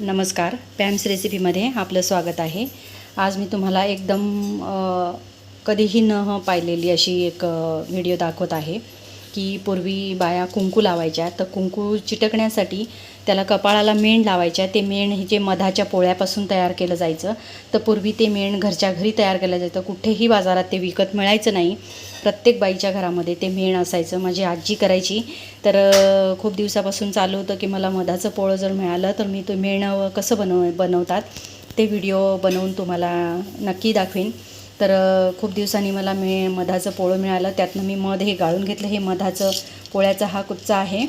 नमस्कार पॅम्स रेसिपीमध्ये आपलं स्वागत आहे. आज मी तुम्हाला एकदम कधीही न पाहिलेली अशी एक व्हिडिओ दाखवत आहे की पूर्वी बाया कुंकू लावायच्या तर कुंकू चिटकण्यासाठी त्याला कपाळाला मेण लावायच्या ते मेण हे जे मधाच्या पोळ्यापासून तयार केलं जायचं तर पूर्वी ते मेण घरच्या घरी तयार केलं जायचं कुठेही बाजारात ते विकत मिळायचं नाही. प्रत्येक बाईच्या घरामध्ये ते मेण असायचं माझी आजी करायची. तर खूप दिवसापासून चालू होतं की मला मधाचं पोळं जर मिळालं तर मी तो मेण कसं बनव बनवतात ते व्हिडिओ बनवून तुम्हाला नक्की दाखवीन. तर खूप दिवसांनी मला मे मधाचं पोळं मिळालं. त्यातनं मी मध हे गाळून घेतलं. हे मधाचं पोळ्याचा हा कुच्चा आहे.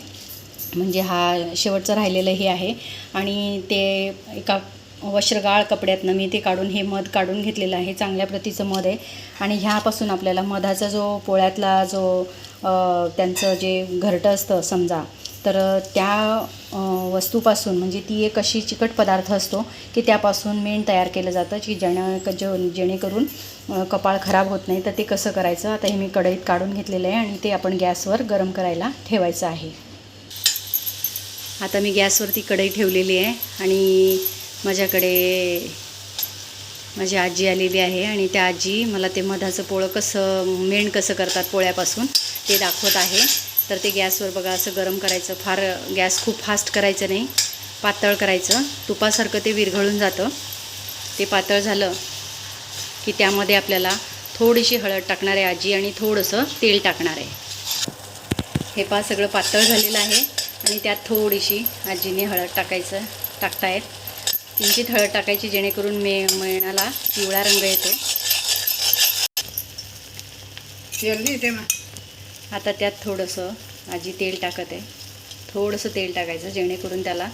म्हणजे हा शेवटचं राहिलेलं हे आहे. आणि ते एका वस्त्रगाळ कपड्यातनं मी ते काढून हे मध काढून घेतलेलं आहे. चांगल्या प्रतीचं मध आहे. आणि ह्यापासून आपल्याला मधाचा जो पोळ्यातला जो त्यांचं जे घरटं असतं समजा तर त्या वस्तूपासून म्हणजे ती एक अशी चिकट पदार्थ असतो की त्यापासून मेण तयार केलं जातं की जेणे जे जेणेकरून कपाळ खराब होत नाही. तर ते कसं करायचं? आता हे मी कढईत काढून घेतलेलं आहे आणि ते आपण गॅसवर गरम करायला ठेवायचं आहे. आता मी गॅसवरती कढई ठेवलेली आहे आणि माझ्याकडे माझी आजी आलेली आहे आणि त्या आजी मला ते मधाचं पोळं कसं मेण कसं करतात पोळ्यापासून ते दाखवत आहे. तर ते गॅसवर बघा असं गरम करायचं. फार गॅस खूप फास्ट करायचं नाही. पातळ करायचं. तुपासारखं ते विरघळून जातं. ते पातळ झालं की त्यामध्ये आपल्याला थोडीशी हळद टाकणार आहे आजी आणि थोडंसं तेल टाकणार आहे. हे पा सगळं पातळ झालेलं आहे आणि त्यात थोडीशी आजीने हळद टाकायचं टाकतायत. किंचित हळद टाकायची जेणेकरून मे मेणाला पिवळा रंग येतो. जल्दी येते मग आता त्यात थोडंसं आजी तेल टाकत. आहे थोडंसं तेल टाकायचं जेणेकरून त्याला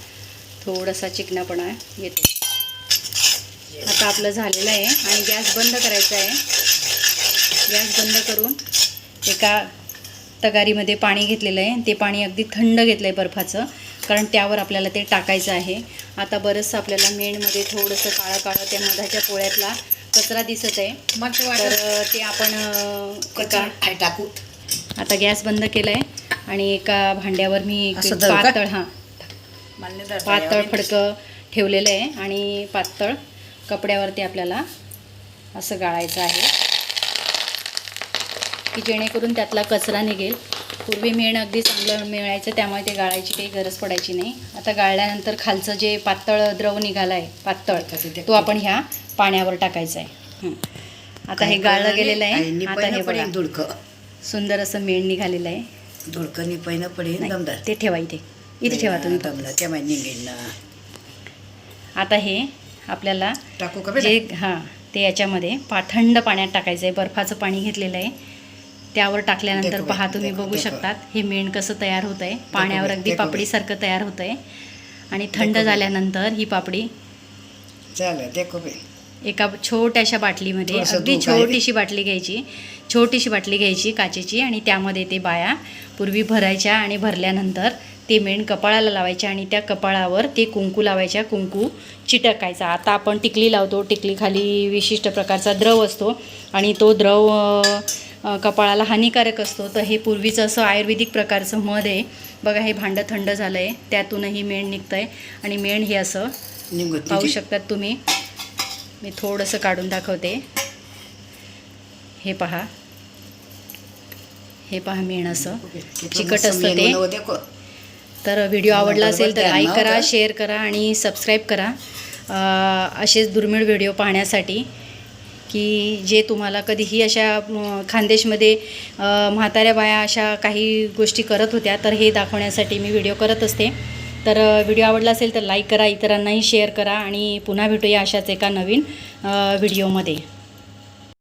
थोडासा चिकनापणा येतो. आता आपलं झालेलं आहे आणि गॅस बंद करायचा आहे. गॅस बंद करून एका तगारीमध्ये पाणी घेतलेलं आहे. ते पाणी अगदी थंड घेतलं आहे बर्फाचं. कारण त्यावर आपल्याला ते टाकायचं आहे. आता बरंचसं आपल्याला मेणमध्ये थोडंसं काळं काळं त्या मधाच्या पोळ्यातला कचरा दिसत आहे. मग तर ते आपण टाकू. आता गॅस बंद केला आहे आणि एका भांड्यावर मी? पातळ हां पातळ फडकं ठेवलेलं आहे आणि पातळ कपड्यावरती आपल्याला असं गाळायचं आहे. की जेणेकरून त्यातला कचरा निघेल. पूर्वी मेण अगदी चांगलं मिळायचं त्यामुळे ते गाळायची काही गरज पडायची नाही. आता गाळल्यानंतर खालचं जे पातळ द्रव निघाला आहे पातळ तो आपण ह्या पाण्यावर टाकायचा आहे. आता हे गाळलं गेलेलं आहे. आता हे बघा. धुडक. सुंदर असं मेण निघालेलं आहे. धुडक निपायनं पडेल दमदार. ते ठेवा इथे. इथे ठेवा तुम्ही. दमदार. त्या माहिती निघेल ना. आता हे आपल्याला टाकू का जे हां ते याच्यामध्ये पा थंड पाण्यात टाकायचं आहे. बर्फाचं पाणी घेतलेलं आहे. त्यावर टाकल्यानंतर पहा तुम्ही बघू. शकतात हे मेण कसं तयार होत आहे पाण्यावर अगदी. पापडीसारखं तयार होत आहे आणि थंड. झाल्यानंतर ही पापडी एका छोट्याशा बाटलीमध्ये अगदी. छोटीशी बाटली घ्यायची छोटीशी बाटली घ्यायची काचेची आणि त्यामध्ये ते बाया पूर्वी भरायच्या आणि भरल्यानंतर ते मेण कपाळाला लावायच्या आणि त्या कपाळावर ते कुंकू लावायच्या कुंकू चिटकायचा आता आपण टिकली लावतो टिकलीखाली विशिष्ट प्रकारचा द्रव असतो आणि तो द्रव कपाळाला हानिकारक असतो. तर हे पूर्वीचं असं आयुर्वेदिक प्रकारचं मध आहे. बघा हे भांडं थंड झालं आहे त्यातूनही मेण निघतं आहे आणि मेण हे असं पाहू शकतात तुम्ही. मी थोडंसं काढून दाखवते. हे पहा. हे पहा मेण असं. चिकट असतं ते. तर व्हिडिओ आवडला असेल तर लाईक करा. शेअर करा आणि सबस्क्राईब करा. असेच दुर्मिळ व्हिडिओ पाहण्यासाठी. की जे तुम्हाला कधीही अशा खानदेशमध्ये म्हाताऱ्या बाया अशा काही गोष्टी करत होत्या तर हे दाखवण्यासाठी मी व्हिडिओ करत असते. तर व्हिडिओ आवडला असेल तर लाईक करा इतरांनाही शेअर करा आणि पुन्हा भेटूया अशाच एका नवीन व्हिडिओमध्ये.